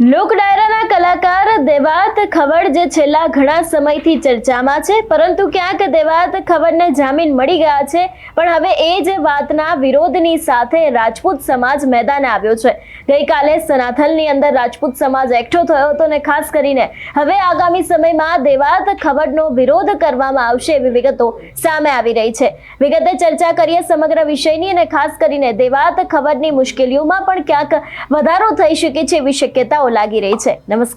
લોક ડાયરા કલાકાર દેવાત ખવડ જે છેલ્લા ઘણા સમયથી ચર્ચામાં છે, પરંતુ ક્યાંક દેવાત ખવડને જામીન મળી ગયા છે, પણ હવે એ જ વાતના વિરોધની સાથે રાજપૂત સમાજ મેદાને આવ્યો છે. ગઈકાલે સનાથલની અંદર રાજપૂત સમાજ એકઠો થયો હતો અને ખાસ કરીને હવે આગામી સમયમાં દેવાત ખવડનો વિરોધ કરવામાં આવશે એવી વિગતો સામે આવી રહી છે. વિગતે ચર્ચા કરીએ સમગ્ર વિષયની અને ખાસ કરીને દેવાત ખવડની મુશ્કેલીઓમાં પણ ક્યાંક વધારો થઈ શકે છે એવી શક્યતાઓ લાગી રહી છે. નમસ્કાર.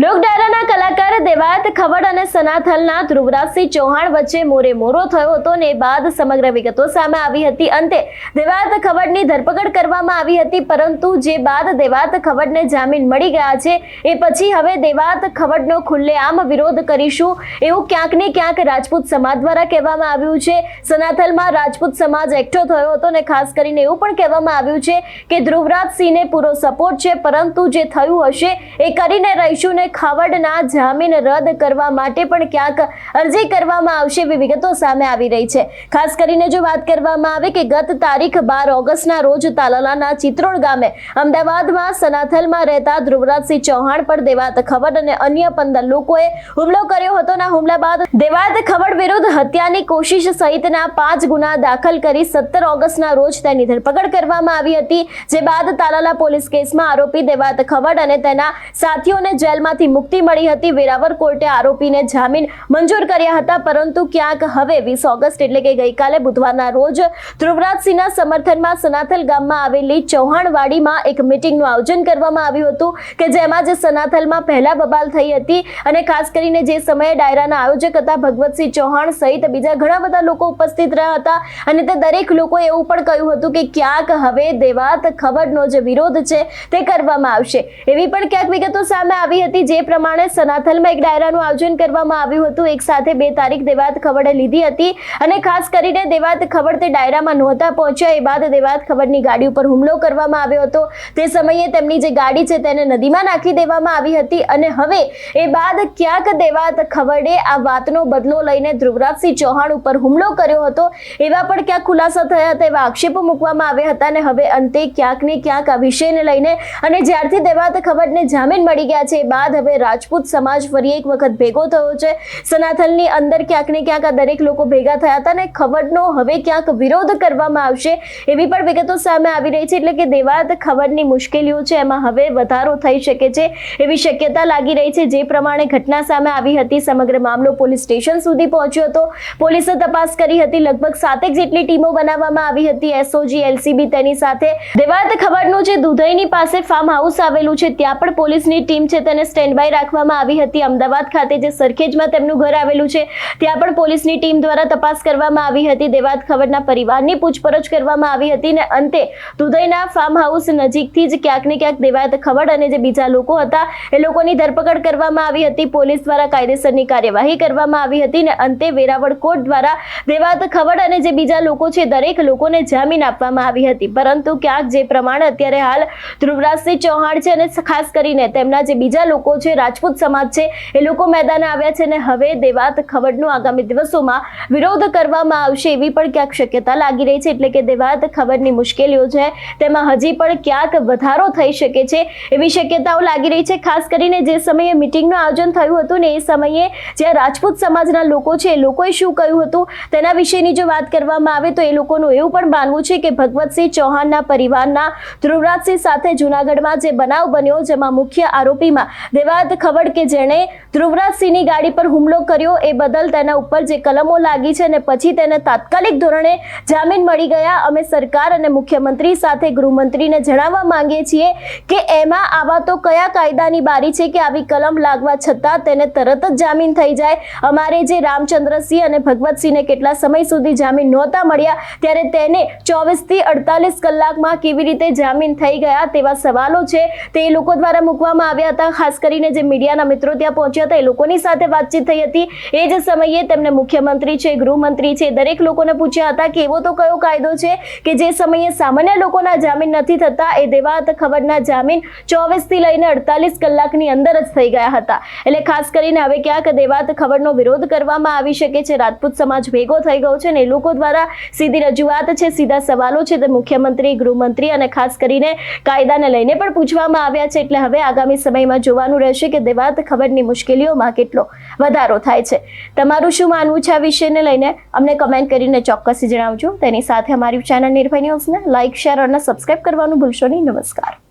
લોકડાયરાના કલાકાર દેવાયત ખવડ અને સનાથલના ધ્રુવરાજસિંહ ચૌહાણ વચ્ચે મોરે મોરો થયો હતો ને બાદ સમગ્ર વિગતો સામે આવી હતી. અંતે દેવાયત ખવડની ધરપકડ કરવામાં આવી હતી, પરંતુ જે બાદ દેવાત ખવડને જામીન મળી ગયા છે, એ પછી હવે દેવાત ખવડનો ખુલ્લેઆમ વિરોધ કરીશું એવું ક્યાંક ને ક્યાંક રાજપૂત સમાજ દ્વારા કહેવામાં આવ્યું છે. સનાથલમાં રાજપૂત સમાજ એકઠો થયો હતો ને ખાસ કરીને એવું પણ કહેવામાં આવ્યું છે કે ધ્રુવરાજસિંહને પૂરો સપોર્ટ છે, પરંતુ જે થયું હશે એ કરીને રહીશું ને ખાવડના જામીન રદ કરવા માટે પણ ક્યાંક અરજી કરવામાં આવશે એવી વિગતો સામે આવી રહી છે. ખાસ કરીને જો વાત કરવામાં આવે કે ગત તારીખ બાર ઓગસ્ટના રોજ તાલાલાના ચિત્રોડ ગામે અમદાવાદમાં સનાથલમાં રહેતા ધ્રુવરાજસિંહ ચૌહાણ પર દેવાત ખવડ અને અન્ય પંદર લોકોએ હુમલો કર્યો હતો ના હુમલા બાદ દેવાત ખવડ વિરુદ્ધ હત્યાની કોશિશ સહિતના પાંચ ગુના દાખલ કરી સત્તર ઓગસ્ટના રોજ તેની ધરપકડ કરવામાં આવી હતી. જે બાદ તાલાલા પોલીસ કેસમાં આરોપી દેવાત ખવડ અને તેના સાથીઓને જેલમાંથી મુક્તિ મળી હતી. વેરાવર કોર્ટે આરોપીને જામીન મંજૂર કર્યા હતા. પરંતુ ક્યાંક હવે વીસ ઓગસ્ટ એટલે કે ગઈકાલે બુધવારના રોજ ધ્રુવરાજસિંહના સમર્થનમાં સનાથલ ગામમાં આવેલી ચૌહાણવાડીમાં એક મિટિંગનું આયોજન કરવામાં આવ્યું હતું કે જેમાં જે સનાથલમાં પહેલા બબાલ થઈ હતી અને ખાસ કરીને જે સમયે ડાયરાના આયોજક હતા ભગવતસિંહ ચૌહાણ સહિત બીજા ઘણા બધા લોકો ઉપસ્થિત રહ્યા હતા. અને તે દરેક લોકોએ એવું પણ કહ્યું હતું કે ક્યાંક હવે દેવાત ખબરનો જે વિરોધ છે તે કરવામાં આવશે. એવી પણ ક્યાંક વિગતો સામે આવી હતી જે પ્રમાણે સનાથલમાં એક ડાયરાનું આયોજન કરવામાં આવ્યું હતું, એક સાથે બે તારીખ દેવાત ખબરે લીધી હતી અને ખાસ કરીને દેવાત ખબર તે ડાયરામાં નહોતા પહોંચ્યા, એ બાદ દેવાત ખબરની ગાડી ઉપર હુમલો કરવામાં આવ્યો હતો. તે સમયે તેમની જે ગાડી છે તેને નદીમાં નાખી દેવામાં આવી હતી અને હવે એ બાદ ક્યાંક દેવાત ખવડે આ વાતનો બદલો લઈને ધ્રુવરાજસિંહ ચૌહાણ ઉપર હુમલો કર્યો હતો. એવા પણ ક્યાંક ખુલાસા થયા હતા એવા આક્ષેપો મૂકવામાં આવ્યા હતા અને હવે અંતે ક્યાંક ને ક્યાંક આ વિષયને લઈને અને જ્યારથી દેવાત ખબરને જામીન મળી ગયા છે, એ બાદ હવે રાજપૂત સમાજ ફરી એક વખત ભેગો થયો છે. સનાથલની અંદર ક્યાંક ને ક્યાંક આ દરેક લોકો ભેગા થયા હતા અને ખબરનો હવે ક્યાંક વિરોધ કરવામાં આવશે એવી પણ વિગતો સામે આવી રહી છે. એટલે કે દેવાત ખબરની મુશ્કેલીઓ છે, એમાં હવે વધારો થઈ શકે છે એવી શક્યતા લાગી રહી છે. જે પ્રમાણે ઘટના સામે આવી હતી, સમગ્ર મામલો પોલીસ સ્ટેશન સુધી પહોંચ્યો હતો. પોલીસે તપાસ કરી હતી, લગભગ સાતેક જેટલી ટીમો બનાવવામાં આવી હતી. એસઓજી, એલસીબી તેની સાથે. દેવાત ખબરનું જે દુધઈની પાસે ફાર્મ હાઉસ આવેલું છે, ત્યાં પણ પોલીસની ટીમ છે, તેને બાય રાખવામાં આવી હતી અમદાવાદ ખાતે જે સરખેજમાં તેમનું ઘર આવેલું છે, ત્યાં પણ પોલીસની ટીમ દ્વારા તપાસ કરવામાં આવી હતી. દેવાદ ખબરના પરિવારની પૂછપરછ કરવામાં આવી હતી ને અંતે દુધઈના ફાર્મ હાઉસ નજીકથી જ ક્યાંક ને ક્યાંક દેવાત ખબર અને જે બીજા લોકો હતા, એ લોકોની ધરપકડ કરવામાં આવી હતી. પોલીસ દ્વારા કાયદેસરની કાર્યવાહી કરવામાં આવી હતી ને અંતે વેરાવળ કોર્ટ દ્વારા દેવાત ખબર અને જે બીજા લોકો છે, દરેક લોકોને જામીન આપવામાં આવી હતી. પરંતુ ક્યાંક જે પ્રમાણે અત્યારે હાલ ધ્રુવરાજસિંહ ચૌહાણ છે અને ખાસ કરીને તેમના જે બીજા લોકો છે રાજપૂત સમાજ છે, એ લોકો મેદાને આવ્યા છે અને હવે દેવાત ખવડનો આગામી દિવસોમાં વિરોધ કરવામાં આવશે એવી પણ ક્યાંક શક્યતા લાગી રહી છે. એટલે કે દેવાત ખબરની મુશ્કેલીઓ છે, તેમાં હજી પણ ક્યાંક વધારો થઈ શકે છે એવી શક્યતાઓ લાગી રહી છે. ખાસ કરીને જે સમયે મિટિંગનું આયોજન થયું હતું ને એ સમયે જ્યાં રાજપૂત સમાજના લોકો છે, એ લોકોએ શું કહ્યું હતું તેના વિશેની જો વાત કરવામાં આવે તો એ લોકોનું એવું પણ માનવું છે કે ભગવતસિંહ ચૌહાણના પરિવારના ધ્રુવરાજસિંહ સાથે જૂનાગઢમાં જે બનાવ બન્યો, જેમાં મુખ્ય આરોપીમાં દેવાત ખબર કે જેણે ધ્રુવરાજસિંહની ગાડી પર હુમલો કર્યો, એ બદલ તેના ઉપર જે કલમો લાગી છે અને પછી તેને તાત્કાલિક ધોરણે જામીન મળી ગયા. અમે સરકાર અને મુખ્યમંત્રી સાથે ગૃહમંત્રીને જણાવવા માંગીએ છીએ કે એમાં આવા તો કયા કાયદાની બારી છે કે આવી કલમ લાગવા છતાં તેને તરત જ જામીન થઈ જાય? અમારે જે રામચંદ્રસિંહ અને ભગવતસિંહને કેટલા સમય સુધી જામીન નહોતા મળ્યા, ત્યારે તેને ચોવીસથી અડતાલીસ કલાકમાં કેવી રીતે જામીન થઈ ગયા તેવા સવાલો છે તે લોકો દ્વારા મૂકવામાં આવ્યા હતા. ખાસ કરીને જે મીડિયાના મિત્રો ત્યાં પહોંચ્યા હતા, એ લોકોની સાથે વાતચીત થઈ હતી. એ જ સમયે તેમને મુખ્યમંત્રી છે, ગૃહમંત્રી છે, દરેક લોકોને પૂછ્યા હતા કે એવો તો કયો કાયદો છે કે જે સમયે સામાન્ય લોકોના જામીન નથી થતા, એ દેવાત ખબરના જામીન ચોવીસથી લઈને અડતાલીસ કલાકની અંદર જ થઈ ગયા હતા. એટલે ખાસ કરીને હવે ક્યાંક દેવાત ખબરનો વિરોધ કરવામાં આવી શકે છે. રાજપૂત સમાજ ભેગો થઈ ગયો છે ને એ લોકો દ્વારા સીધી રજૂઆત છે, સીધા સવાલો છે તે મુખ્યમંત્રી, ગૃહમંત્રી અને ખાસ કરીને કાયદાને લઈને પણ પૂછવામાં આવ્યા છે. એટલે હવે આગામી સમયમાં જોવાનું રહેશે કે દેવાત ખબરની મુશ્કેલીઓમાં કેટલો વધારો થાય છે. તમારું શું માનવું છે આ વિષયને લઈને? અમને કમેન્ટ કરીને ચોક્કસથી જણાવજો. તેની સાથે અમારી ચેનલ નિર્ભય ન્યૂઝને લાઇક શેર અને સબસ્ક્રાઇબ કરવાનું ભૂલશો નહીં. નમસ્કાર.